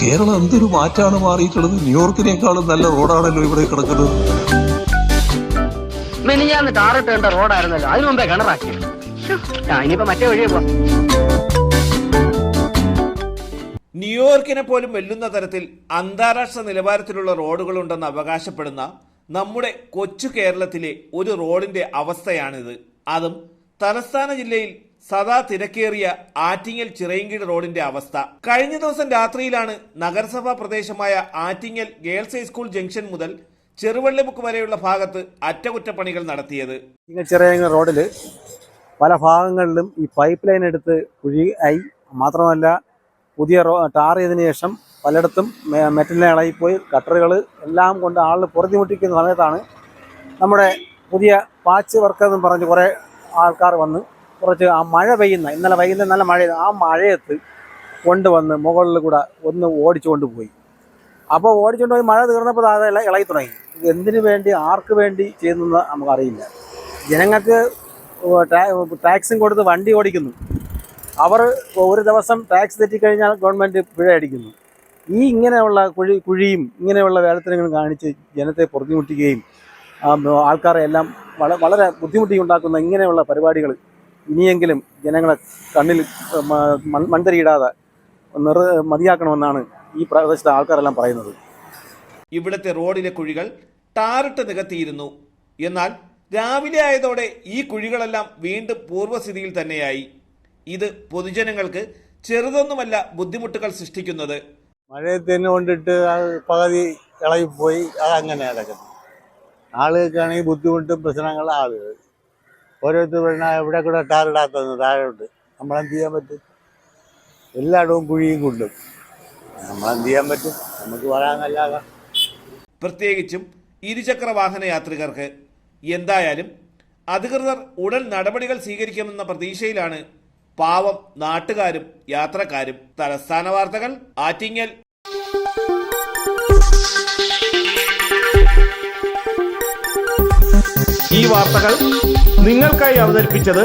കേരളം എന്തൊരു മാറ്റാണ് മാറിയിട്ടുള്ളത്? ന്യൂയോർക്കിനേക്കാളും നല്ല റോഡാണല്ലോ ഇവിടെ കിടക്കുന്നത്. മിനിഞ്ഞാന്ന് ടാറിട്ടേണ്ട റോഡായിരുന്നല്ലോ. അതിനു മുമ്പേ കിണറാക്കി. ആ ഇനിയിപ്പോ മറ്റേ വഴിയെ പോവാം ന്യൂയോർക്കിനെ പോലും വെല്ലുന്ന തരത്തിൽ അന്താരാഷ്ട്ര നിലവാരത്തിലുള്ള റോഡുകൾ ഉണ്ടെന്ന് അവകാശപ്പെടുന്ന നമ്മുടെ കൊച്ചു കേരളത്തിലെ ഒരു റോഡിന്റെ അവസ്ഥയാണിത്. അതും തലസ്ഥാന ജില്ലയിൽ സദാ തിരക്കേറിയ ആറ്റിങ്ങൽ ചിറയൻകീഴ് റോഡിന്റെ അവസ്ഥ. കഴിഞ്ഞ ദിവസം രാത്രിയിലാണ് നഗരസഭാ പ്രദേശമായ ആറ്റിങ്ങൽ ഗേൾസ് ഹൈസ്കൂൾ ജംഗ്ഷൻ മുതൽ ചെറുവള്ളിമുക്ക് വരെയുള്ള ഭാഗത്ത് അറ്റകുറ്റപ്പണികൾ നടത്തിയത്. ഇങ്ങനെ ചെറിയ റോഡിൽ പല ഭാഗങ്ങളിലും ഈ പൈപ്പ് ലൈൻ എടുത്ത് കുഴി ആയി. മാത്രമല്ല പുതിയ ടാർ ചെയ്തതിനു ശേഷം പലയിടത്തും മെറ്റലിനെ ഇളകിപ്പോയി കട്ടറുകൾ എല്ലാം കൊണ്ട് ആളിൽ പുറത്തിമുട്ടിക്കുന്ന സമയത്താണ് നമ്മുടെ പുതിയ പാച്ച് വർക്ക് എന്ന് പറഞ്ഞ് കുറേ ആൾക്കാർ വന്ന് കുറച്ച് ആ മഴ പെയ്യുന്ന ഇന്നലെ വൈകുന്നേരം നല്ല മഴ ആ മഴയത്ത് കൊണ്ടുവന്ന് മുകളിൽ കൂടെ ഒന്ന് ഓടിച്ചുകൊണ്ട് പോയി. അപ്പോൾ ഓടിച്ചുകൊണ്ട് പോയി മഴ തീർന്നപ്പോൾ അതെല്ലാം ഇളകി തുടങ്ങി. ഇത് എന്തിനു വേണ്ടി ആർക്ക് വേണ്ടി ചെയ്യുന്നതെന്ന് നമുക്കറിയില്ല. ജനങ്ങൾക്ക് ടാക്സും കൊടുത്ത് വണ്ടി ഓടിക്കുന്നു. അവർ ഒരു ദിവസം ടാക്സ് തെറ്റിക്കഴിഞ്ഞാൽ ഗവൺമെന്റ് പിഴ അടിക്കുന്നു. ഈ ഇങ്ങനെയുള്ള കുഴി കുഴിയും ഇങ്ങനെയുള്ള വേലത്തരങ്ങളും കാണിച്ച് ജനത്തെ പൊറുതിമുട്ടിക്കുകയും ആ, ആൾക്കാരെ എല്ലാം വള വളരെ ബുദ്ധിമുട്ടി ഉണ്ടാക്കുന്ന ഇങ്ങനെയുള്ള പരിപാടികൾ ഇനിയെങ്കിലും ജനങ്ങളെ കണ്ണിൽ മൺതരിയിടാതെ നിറ മതിയാക്കണമെന്നാണ് ഈ പ്രദേശത്തെ ആൾക്കാരെല്ലാം പറയുന്നത്. ഇവിടുത്തെ റോഡിലെ കുഴികൾ ടാറിട്ട് നികത്തിയിരുന്നു. എന്നാൽ രാവിലെ ആയതോടെ ഈ കുഴികളെല്ലാം വീണ്ടും പൂർവസ്ഥിതിയിൽ തന്നെയായി. ഇത് പൊതുജനങ്ങൾക്ക് ചെറുതൊന്നുമല്ല ബുദ്ധിമുട്ടുകൾ സൃഷ്ടിക്കുന്നത്. മഴയത്തിന് കൊണ്ടിട്ട് പകുതി ഇളകിപ്പോയി അതങ്ങനെ കിടക്കുന്നു ആളുകൾക്കാണെങ്കിൽ ബുദ്ധിമുട്ടും പ്രശ്നങ്ങളും ആളുകൾ ഓരോരുത്തർ പറഞ്ഞാൽ എവിടെ കൂടെ ടാറിടാത്തത് താഴോട്ട്. നമ്മളെന്ത് ചെയ്യാൻ പറ്റും? എല്ലായിടവും കുഴിയും കൊണ്ടും. നമ്മളെന്ത് ചെയ്യാൻ പറ്റും? നമുക്ക് പറയാനല്ലാതെ പ്രത്യേകിച്ചും ഇരുചക്ര വാഹന യാത്രികർക്ക് എന്തായാലും അധികൃതർ ഉടൻ നടപടികൾ സ്വീകരിക്കുമെന്ന പ്രതീക്ഷയിലാണ് പാവം നാട്ടുകാരും യാത്രക്കാരും തലസ്ഥാന വാർത്തകൾ ആറ്റിങ്ങൽ. ഈ വാർത്തകൾ നിങ്ങൾക്കായി അവതരിപ്പിച്ചത്